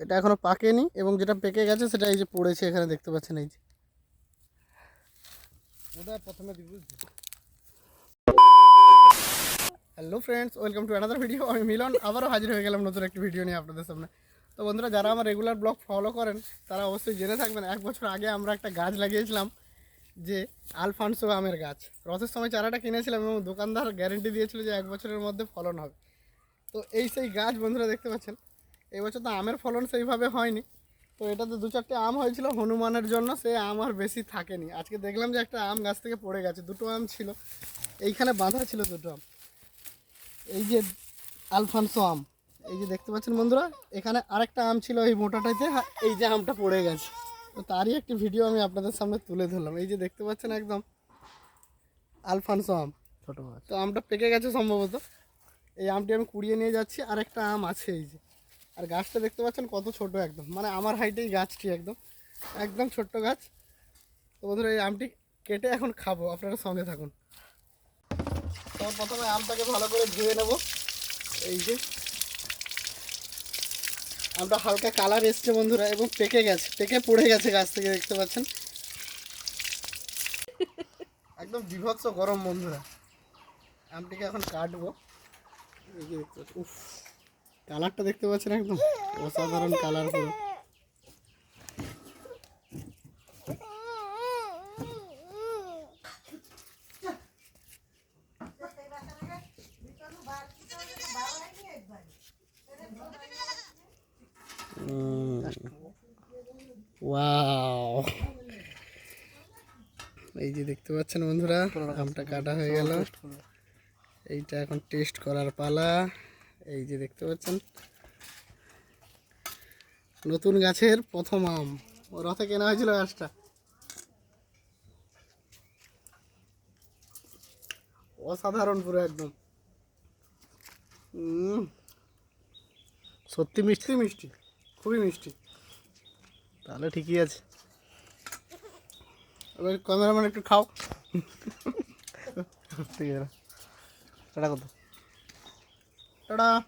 এটা এখনও পাকেনি এবং যেটা পেকে গেছে সেটা এই যে পড়েছে এখানে দেখতে পাচ্ছেন এই যে। প্রথমে hello friends welcome to another video আমি মিলন, আবারও হাজির হয়ে গেলাম নতুন একটি ভিডিও নিয়ে আপনাদের সামনে। তো বন্ধুরা, যারা আমার রেগুলার ব্লগ ফলো করেন, তারা অবশ্যই জেনে থাকবেন, এক বছর আগে আমরা একটা গাছ লাগিয়েছিলাম যে আলফানসো আমের গাছ। রথের সময় চারাটা কিনেছিলাম এবং দোকানদার গ্যারেন্টি দিয়েছিল যে এক বছরের মধ্যে ফলন হবে। তো এই সেই গাছ বন্ধুরা দেখতে পাচ্ছেন। এই বছর তো আমের ফলন সেইভাবে হয়নি। তো এটাতে দু চারটে আম হয়েছিল হনুমানের জন্য সে আম আর বেশি থাকেনি। আজকে দেখলাম যে একটা আম গাছ থেকে পড়ে গেছে দুটো আম ছিল। এইখানে বাঁধা ছিল দুটো আম। এই যে আলফানসো আম এই যে দেখতে পাচ্ছেন বন্ধুরা এখানে আরেকটা আম ছিল এই মোটাটাতে হা- এই যে আমটা পড়ে গেছে। তো তারই একটি ভিডিও আমি আপনাদের সামনে তুলে ধরলাম। এই যে দেখতে পাচ্ছেন একদম আলফানসো আম। ছোটো তো আমটা পেকে গেছে সম্ভবত। এই আমটি আমি কুড়িয়ে নিয়ে যাচ্ছি আর একটা আম আছে এই যে। আর গাছটা দেখতে পাচ্ছেন কত ছোট একদম। মানে আমার হাইটেই গাছটি একদম। একদম ছোট্ট গাছ। তো বন্ধুরা, এই আমটি কেটে এখন খাব। আপনারা সঙ্গে থাকুন। তো প্রথমে আমটাকে ভালো করে ধুয়ে নেব। এই যে। আমটা হালকা কালার এসছে বন্ধুরা, এবং পেকে গেছে। পেকে পড়ে গেছে গাছ থেকে, দেখতে পাচ্ছেন। একদম বিভৎস গরম বন্ধুরা। আমটিকে এখন কাটবো। এই যে দেখতে পাচ্ছেন। উফ। কালারটা দেখতে পাচ্ছেন একদম? অসাধারণ কালার পুরো। ওয়াও। এই যে দেখতে পাচ্ছেন বন্ধুরা, আমটা কাটা হয়ে গেল। এইটা এখন টেস্ট করার পালা। এই যে দেখতে পাচ্ছেন। নতুন গাছের প্রথম আম। ও রথে কেনা হয়েছিল গাছটা। অসাধারণ পুরো একদম। সত্যি মিষ্টি মিষ্টি। খুবই মিষ্টি। তাহলে ঠিকই আছে। এবার ক্যামেরাম্যান একটু খাও। ঠিক আছে কত? 这呢